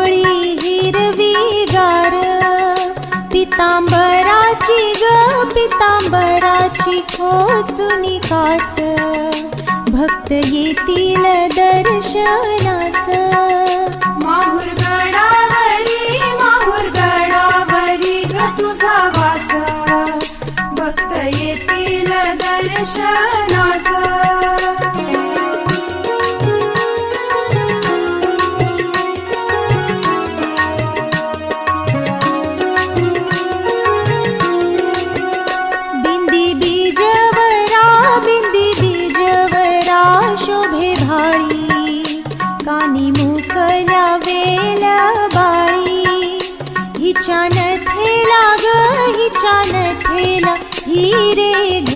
कोळी हिरवी गार पितांबराची ग पितांबराची खोचुनी कास भक्त येतील दर्शनास. माहुर गडावरी माहुर गडावरी ग तुझा वास. भक्त येतील दर्शनास. कानी मुकल्या वेल्या बाळी. हिच्या नथेला ग हिच्या नथेला हिरे